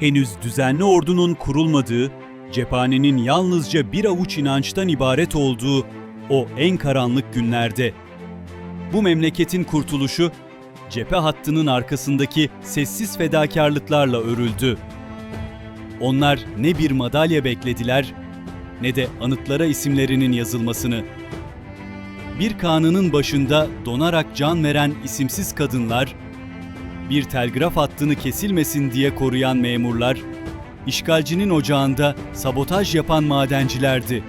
henüz düzenli ordunun kurulmadığı, cephanenin yalnızca bir avuç inançtan ibaret olduğu o en karanlık günlerde. Bu memleketin kurtuluşu, cephe hattının arkasındaki sessiz fedakarlıklarla örüldü. Onlar ne bir madalya beklediler, ne de anıtlara isimlerinin yazılmasını. Bir kanının başında donarak can veren isimsiz kadınlar, bir telgraf hattını kesilmesin diye koruyan memurlar, işgalcinin ocağında sabotaj yapan madencilerdi.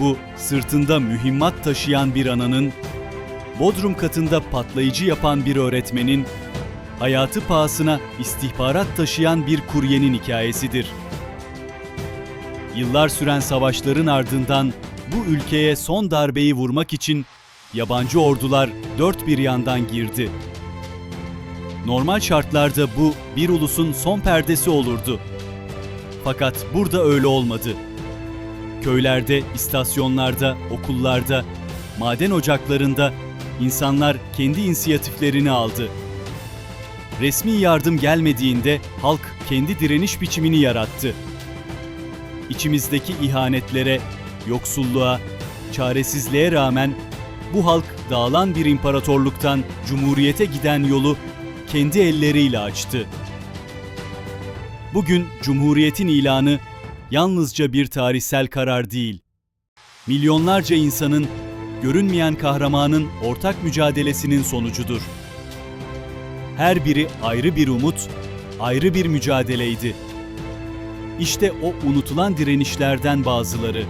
Bu sırtında mühimmat taşıyan bir ananın, bodrum katında patlayıcı yapan bir öğretmenin, hayatı pahasına istihbarat taşıyan bir kuryenin hikayesidir. Yıllar süren savaşların ardından bu ülkeye son darbeyi vurmak için yabancı ordular dört bir yandan girdi. Normal şartlarda bu bir ulusun son perdesi olurdu. Fakat burada öyle olmadı. Köylerde, istasyonlarda, okullarda, maden ocaklarında insanlar kendi inisiyatiflerini aldı. Resmi yardım gelmediğinde halk kendi direniş biçimini yarattı. İçimizdeki ihanetlere, yoksulluğa, çaresizliğe rağmen bu halk dağılan bir imparatorluktan cumhuriyete giden yolu kendi elleriyle açtı. Bugün Cumhuriyet'in ilanı yalnızca bir tarihsel karar değil. Milyonlarca insanın, görünmeyen kahramanın ortak mücadelesinin sonucudur. Her biri ayrı bir umut, ayrı bir mücadeleydi. İşte o unutulan direnişlerden bazıları.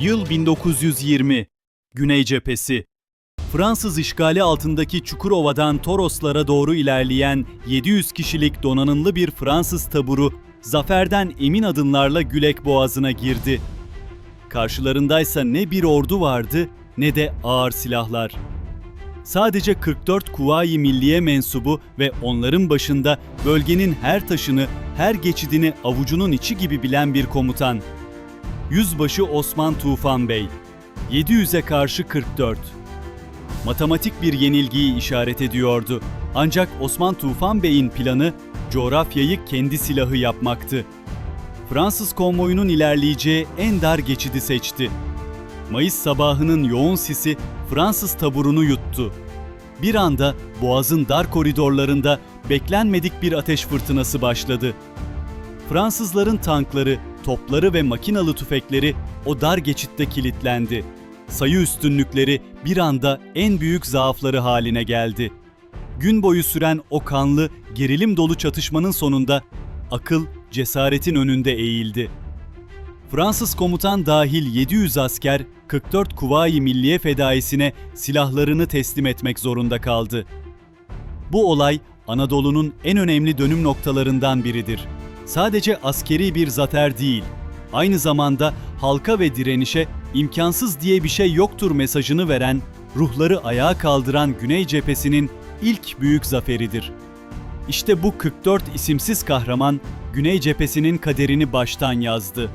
Yıl 1920. Güney Cephesi. Fransız işgali altındaki Çukurova'dan Toroslara doğru ilerleyen 700 kişilik donanımlı bir Fransız taburu zaferden emin adımlarla Gülek Boğazı'na girdi. Karşılarındaysa ne bir ordu vardı ne de ağır silahlar. Sadece 44 Kuvayi Milliye mensubu ve onların başında bölgenin her taşını, her geçidini avucunun içi gibi bilen bir komutan. Yüzbaşı Osman Tufan Bey. 700'e karşı 44 matematik bir yenilgiyi işaret ediyordu. Ancak Osman Tufan Bey'in planı coğrafyayı kendi silahı yapmaktı. Fransız konvoyunun ilerleyeceği en dar geçidi seçti. Mayıs sabahının yoğun sisi Fransız taburunu yuttu. Bir anda boğazın dar koridorlarında beklenmedik bir ateş fırtınası başladı. Fransızların tankları, topları ve makinalı tüfekleri o dar geçitte kilitlendi sayı üstünlükleri bir anda en büyük zaafları haline geldi. Gün boyu süren o kanlı, gerilim dolu çatışmanın sonunda akıl cesaretin önünde eğildi. Fransız komutan dahil 700 asker 44 Kuvayi Milliye Fedaisi'ne silahlarını teslim etmek zorunda kaldı. Bu olay Anadolu'nun en önemli dönüm noktalarından biridir. Sadece askeri bir zafer değil, aynı zamanda halka ve direnişe imkansız diye bir şey yoktur mesajını veren, ruhları ayağa kaldıran Güney Cephesi'nin ilk büyük zaferidir. İşte bu 44 isimsiz kahraman Güney Cephesi'nin kaderini baştan yazdı.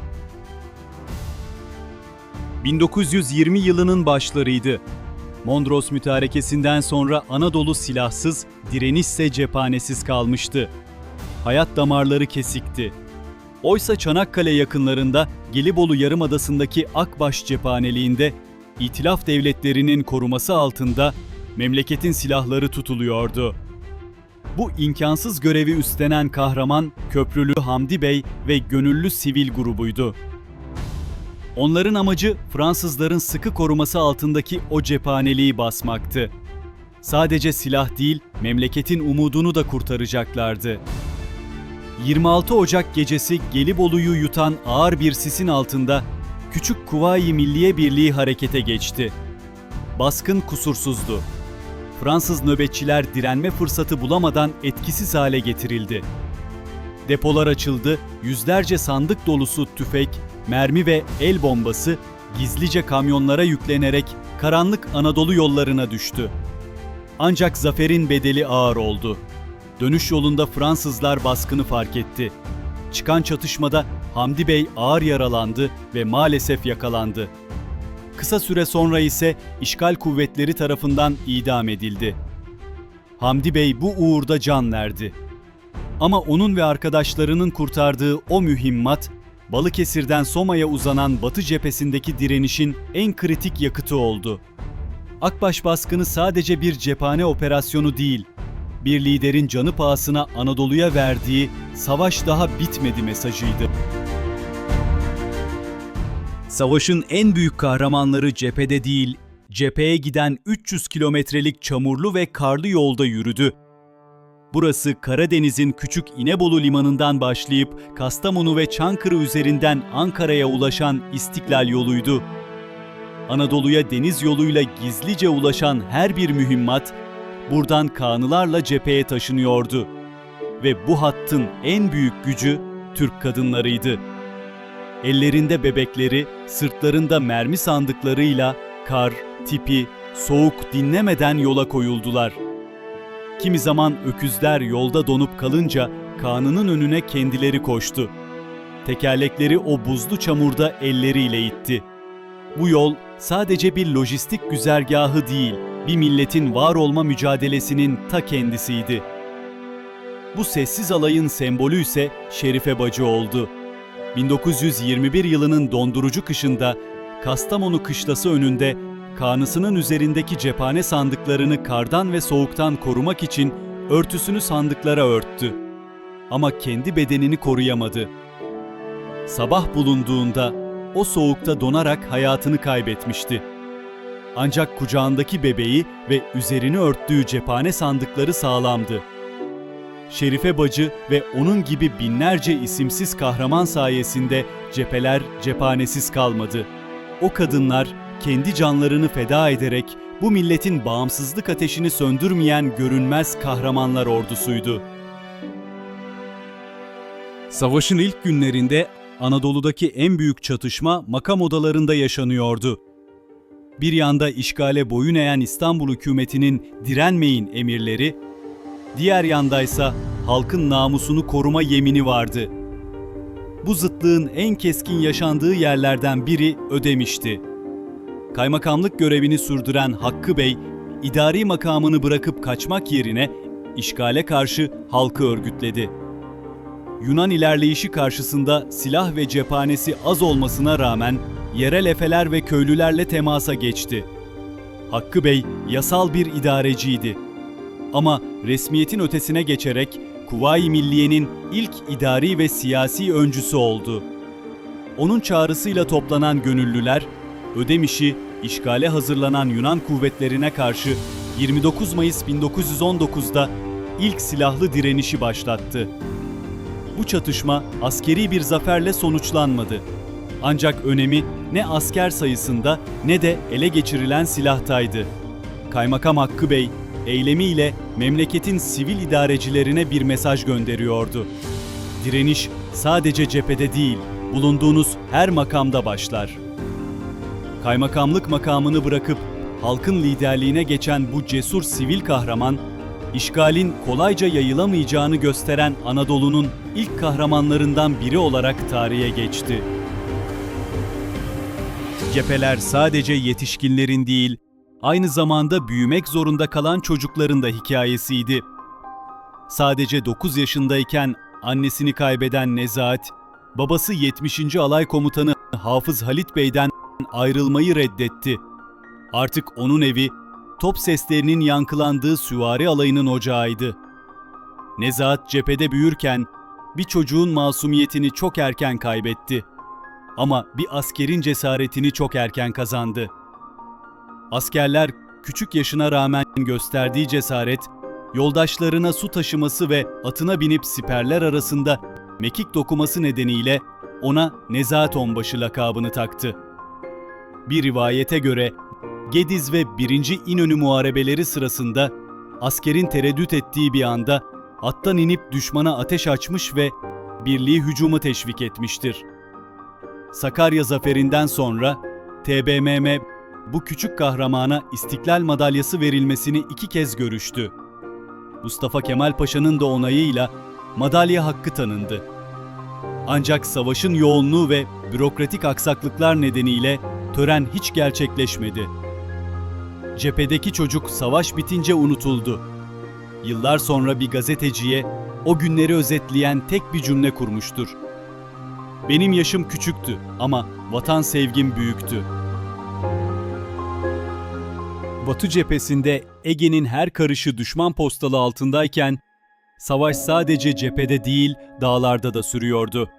1920 yılının başlarıydı. Mondros mütarekesinden sonra Anadolu silahsız, direnişse cephanesiz kalmıştı. Hayat damarları kesikti. Oysa Çanakkale yakınlarında Gelibolu Yarımadası'ndaki Akbaş cephaneliğinde İtilaf devletlerinin koruması altında memleketin silahları tutuluyordu. Bu imkansız görevi üstlenen kahraman Köprülü Hamdi Bey ve gönüllü sivil grubuydu. Onların amacı Fransızların sıkı koruması altındaki o cephaneliği basmaktı. Sadece silah değil, memleketin umudunu da kurtaracaklardı. 26 Ocak gecesi Gelibolu'yu yutan ağır bir sisin altında Küçük Kuvayi Milliye Birliği harekete geçti. Baskın kusursuzdu. Fransız nöbetçiler direnme fırsatı bulamadan etkisiz hale getirildi. Depolar açıldı, yüzlerce sandık dolusu tüfek, mermi ve el bombası gizlice kamyonlara yüklenerek karanlık Anadolu yollarına düştü. Ancak zaferin bedeli ağır oldu. Dönüş yolunda Fransızlar baskını fark etti. Çıkan çatışmada Hamdi Bey ağır yaralandı ve maalesef yakalandı. Kısa süre sonra ise işgal kuvvetleri tarafından idam edildi. Hamdi Bey bu uğurda can verdi. Ama onun ve arkadaşlarının kurtardığı o mühimmat, Balıkesir'den Soma'ya uzanan Batı cephesindeki direnişin en kritik yakıtı oldu. Akbaş baskını sadece bir cephane operasyonu değil, bir liderin canı pahasına Anadolu'ya verdiği savaş daha bitmedi mesajıydı. Savaşın en büyük kahramanları cephede değil, cepheye giden 300 kilometrelik çamurlu ve karlı yolda yürüdü. Burası Karadeniz'in küçük İnebolu limanından başlayıp Kastamonu ve Çankırı üzerinden Ankara'ya ulaşan İstiklal yoluydu. Anadolu'ya deniz yoluyla gizlice ulaşan her bir mühimmat buradan kanılarla cepheye taşınıyordu. Ve bu hattın en büyük gücü Türk kadınlarıydı. Ellerinde bebekleri, sırtlarında mermi sandıklarıyla kar, tipi, soğuk dinlemeden yola koyuldular. Kimi zaman öküzler yolda donup kalınca kanının önüne kendileri koştu. Tekerlekleri o buzlu çamurda elleriyle itti. Bu yol sadece bir lojistik güzergahı değil, bir milletin var olma mücadelesinin ta kendisiydi. Bu sessiz alayın sembolü ise Şerife Bacı oldu. 1921 yılının dondurucu kışında Kastamonu kışlası önünde kanısının üzerindeki cephane sandıklarını kardan ve soğuktan korumak için örtüsünü sandıklara örttü. Ama kendi bedenini koruyamadı. Sabah bulunduğunda o soğukta donarak hayatını kaybetmişti. Ancak kucağındaki bebeği ve üzerini örttüğü cephane sandıkları sağlamdı. Şerife Bacı ve onun gibi binlerce isimsiz kahraman sayesinde cepheler cephanesiz kalmadı. O kadınlar kendi canlarını feda ederek bu milletin bağımsızlık ateşini söndürmeyen görünmez kahramanlar ordusuydu. Savaşın ilk günlerinde Anadolu'daki en büyük çatışma makam odalarında yaşanıyordu. Bir yanda işgale boyun eğen İstanbul hükümetinin direnmeyin emirleri, diğer yandaysa halkın namusunu koruma yemini vardı. Bu zıtlığın en keskin yaşandığı yerlerden biri Ödemiş'ti. Kaymakamlık görevini sürdüren Hakkı Bey, idari makamını bırakıp kaçmak yerine işgale karşı halkı örgütledi. Yunan ilerleyişi karşısında silah ve cephanesi az olmasına rağmen yerel efeler ve köylülerle temasa geçti. Hakkı Bey yasal bir idareciydi. Ama resmiyetin ötesine geçerek Kuvayi Milliye'nin ilk idari ve siyasi öncüsü oldu. Onun çağrısıyla toplanan gönüllüler, Ödemiş'i işgale hazırlanan Yunan kuvvetlerine karşı 29 Mayıs 1919'da ilk silahlı direnişi başlattı. Bu çatışma askeri bir zaferle sonuçlanmadı. Ancak önemi ne asker sayısında ne de ele geçirilen silahtaydı. Kaymakam Hakkı Bey, eylemiyle memleketin sivil idarecilerine bir mesaj gönderiyordu. Direniş sadece cephede değil, bulunduğunuz her makamda başlar. Kaymakamlık makamını bırakıp halkın liderliğine geçen bu cesur sivil kahraman, işgalin kolayca yayılamayacağını gösteren Anadolu'nun ilk kahramanlarından biri olarak tarihe geçti. Cepheler sadece yetişkinlerin değil, aynı zamanda büyümek zorunda kalan çocukların da hikayesiydi. Sadece 9 yaşındayken annesini kaybeden Nezahat, babası 70. Alay Komutanı Hafız Halit Bey'den ayrılmayı reddetti. Artık onun evi, top seslerinin yankılandığı süvari alayının ocağıydı. Nezahat cephede büyürken bir çocuğun masumiyetini çok erken kaybetti. Ama bir askerin cesaretini çok erken kazandı. Askerler küçük yaşına rağmen gösterdiği cesaret, yoldaşlarına su taşıması ve atına binip siperler arasında mekik dokuması nedeniyle ona Nezahat Onbaşı lakabını taktı. Bir rivayete göre Gediz ve 1. İnönü muharebeleri sırasında askerin tereddüt ettiği bir anda attan inip düşmana ateş açmış ve birliği hücuma teşvik etmiştir. Sakarya zaferinden sonra TBMM bu küçük kahramana İstiklal Madalyası verilmesini iki kez görüştü. Mustafa Kemal Paşa'nın da onayıyla madalya hakkı tanındı. Ancak savaşın yoğunluğu ve bürokratik aksaklıklar nedeniyle tören hiç gerçekleşmedi. Cephedeki çocuk savaş bitince unutuldu. Yıllar sonra bir gazeteciye o günleri özetleyen tek bir cümle kurmuştur. Benim yaşım küçüktü ama vatan sevgim büyüktü. Batı cephesinde Ege'nin her karışı düşman postalı altındayken savaş sadece cephede değil dağlarda da sürüyordu.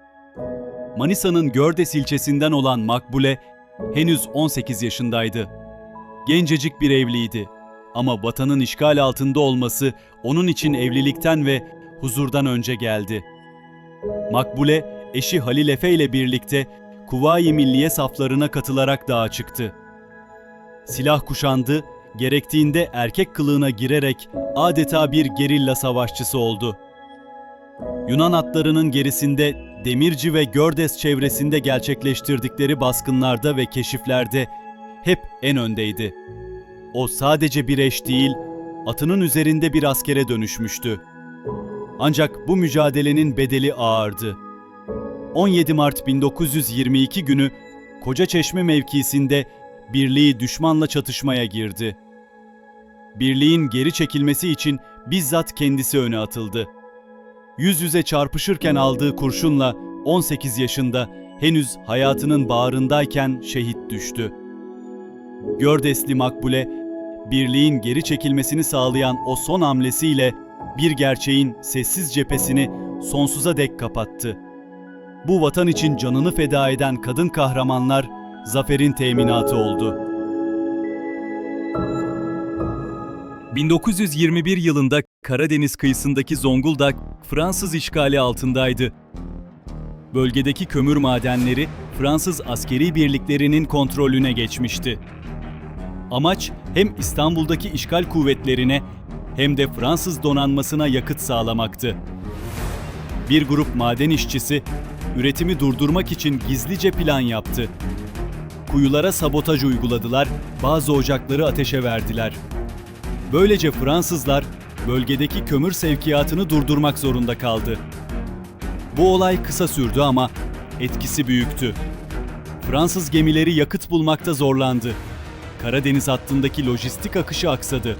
Manisa'nın Gördes ilçesinden olan Makbule henüz 18 yaşındaydı. Gencecik bir evliydi ama vatanın işgal altında olması onun için evlilikten ve huzurdan önce geldi. Makbule eşi Halil Efe ile birlikte Kuvayi Milliye saflarına katılarak dağa çıktı. Silah kuşandı, gerektiğinde erkek kılığına girerek adeta bir gerilla savaşçısı oldu. Yunan atlarının gerisinde Demirci ve Gördes çevresinde gerçekleştirdikleri baskınlarda ve keşiflerde hep en öndeydi. O sadece bir eş değil, atının üzerinde bir askere dönüşmüştü. Ancak bu mücadelenin bedeli ağırdı. 17 Mart 1922 günü Kocaçeşme mevkisinde birliği düşmanla çatışmaya girdi. Birliğin geri çekilmesi için bizzat kendisi öne atıldı. Yüz yüze çarpışırken aldığı kurşunla 18 yaşında henüz hayatının bağrındayken şehit düştü. Gördesli Makbule, birliğin geri çekilmesini sağlayan o son hamlesiyle bir gerçeğin sessiz cephesini sonsuza dek kapattı. Bu vatan için canını feda eden kadın kahramanlar zaferin teminatı oldu. 1921 yılında Karadeniz kıyısındaki Zonguldak Fransız işgali altındaydı. Bölgedeki kömür madenleri Fransız askeri birliklerinin kontrolüne geçmişti. Amaç hem İstanbul'daki işgal kuvvetlerine hem de Fransız donanmasına yakıt sağlamaktı. Bir grup maden işçisi üretimi durdurmak için gizlice plan yaptı. Kuyulara sabotaj uyguladılar, bazı ocakları ateşe verdiler. Böylece Fransızlar bölgedeki kömür sevkiyatını durdurmak zorunda kaldı. Bu olay kısa sürdü ama etkisi büyüktü. Fransız gemileri yakıt bulmakta zorlandı. Karadeniz hattındaki lojistik akışı aksadı.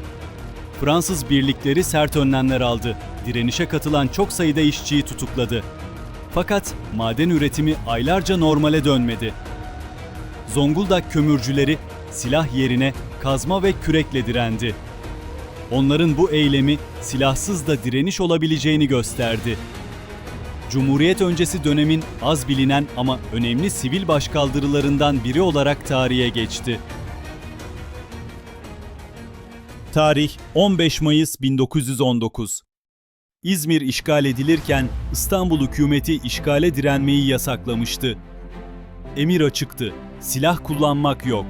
Fransız birlikleri sert önlemler aldı. Direnişe katılan çok sayıda işçiyi tutukladı. Fakat maden üretimi aylarca normale dönmedi. Zonguldak kömürcüleri silah yerine kazma ve kürekle direndi. Onların bu eylemi silahsız da direniş olabileceğini gösterdi. Cumhuriyet öncesi dönemin az bilinen ama önemli sivil başkaldırılarından biri olarak tarihe geçti. Tarih 15 Mayıs 1919. İzmir işgal edilirken İstanbul hükümeti işgale direnmeyi yasaklamıştı. Emir açıktı. Silah kullanmak yok.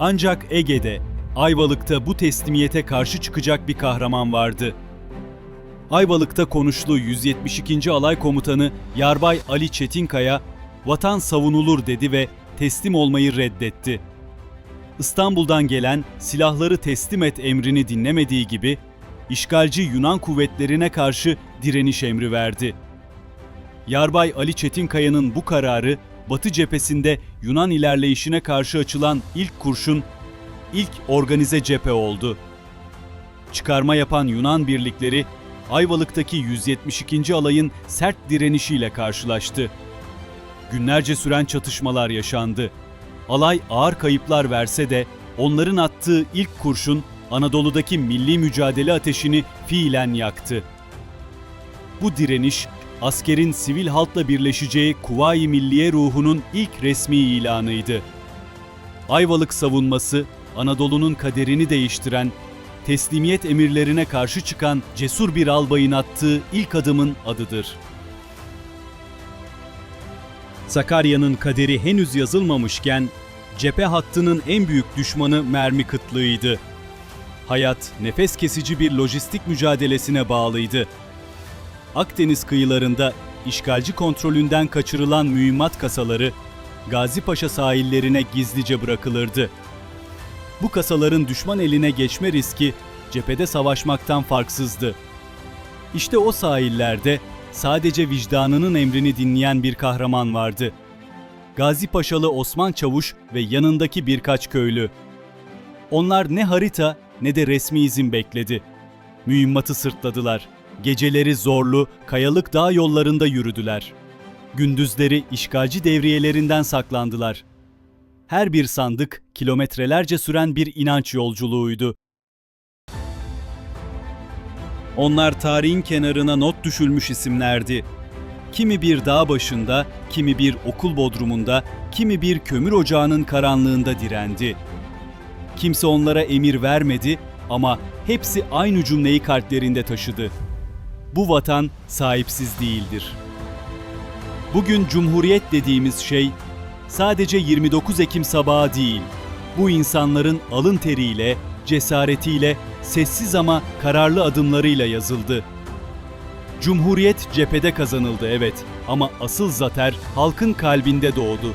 Ancak Ege'de, Ayvalık'ta bu teslimiyete karşı çıkacak bir kahraman vardı. Ayvalık'ta konuşlu 172. Alay Komutanı Yarbay Ali Çetinkaya, "Vatan savunulur." dedi ve teslim olmayı reddetti. İstanbul'dan gelen silahları teslim et emrini dinlemediği gibi işgalci Yunan kuvvetlerine karşı direniş emri verdi. Yarbay Ali Çetinkaya'nın bu kararı Batı cephesinde Yunan ilerleyişine karşı açılan ilk kurşun, ilk organize cephe oldu. Çıkarma yapan Yunan birlikleri Ayvalık'taki 172. alayın sert direnişiyle karşılaştı. Günlerce süren çatışmalar yaşandı. Alay ağır kayıplar verse de onların attığı ilk kurşun Anadolu'daki milli mücadele ateşini fiilen yaktı. Bu direniş, askerin sivil halkla birleşeceği Kuvayi Milliye ruhunun ilk resmi ilanıydı. Ayvalık savunması, Anadolu'nun kaderini değiştiren, teslimiyet emirlerine karşı çıkan cesur bir albayın attığı ilk adımın adıdır. Sakarya'nın kaderi henüz yazılmamışken, cephe hattının en büyük düşmanı mermi kıtlığıydı. Hayat nefes kesici bir lojistik mücadelesine bağlıydı. Akdeniz kıyılarında işgalci kontrolünden kaçırılan mühimmat kasaları Gazi Paşa sahillerine gizlice bırakılırdı. Bu kasaların düşman eline geçme riski cephede savaşmaktan farksızdı. İşte o sahillerde sadece vicdanının emrini dinleyen bir kahraman vardı. Gazi Paşalı Osman Çavuş ve yanındaki birkaç köylü. Onlar ne harita ne de resmi izin bekledi. Mühimmatı sırtladılar. Geceleri zorlu, kayalık dağ yollarında yürüdüler. Gündüzleri işgalci devriyelerinden saklandılar. Her bir sandık kilometrelerce süren bir inanç yolculuğuydu. Onlar tarihin kenarına not düşülmüş isimlerdi. Kimi bir dağ başında, kimi bir okul bodrumunda, kimi bir kömür ocağının karanlığında direndi. Kimse onlara emir vermedi ama hepsi aynı cümleyi kalplerinde taşıdı. Bu vatan sahipsiz değildir. Bugün cumhuriyet dediğimiz şey sadece 29 Ekim sabahı değil. Bu insanların alın teriyle, cesaretiyle, sessiz ama kararlı adımlarıyla yazıldı. Cumhuriyet cephede kazanıldı evet ama asıl zafer halkın kalbinde doğdu.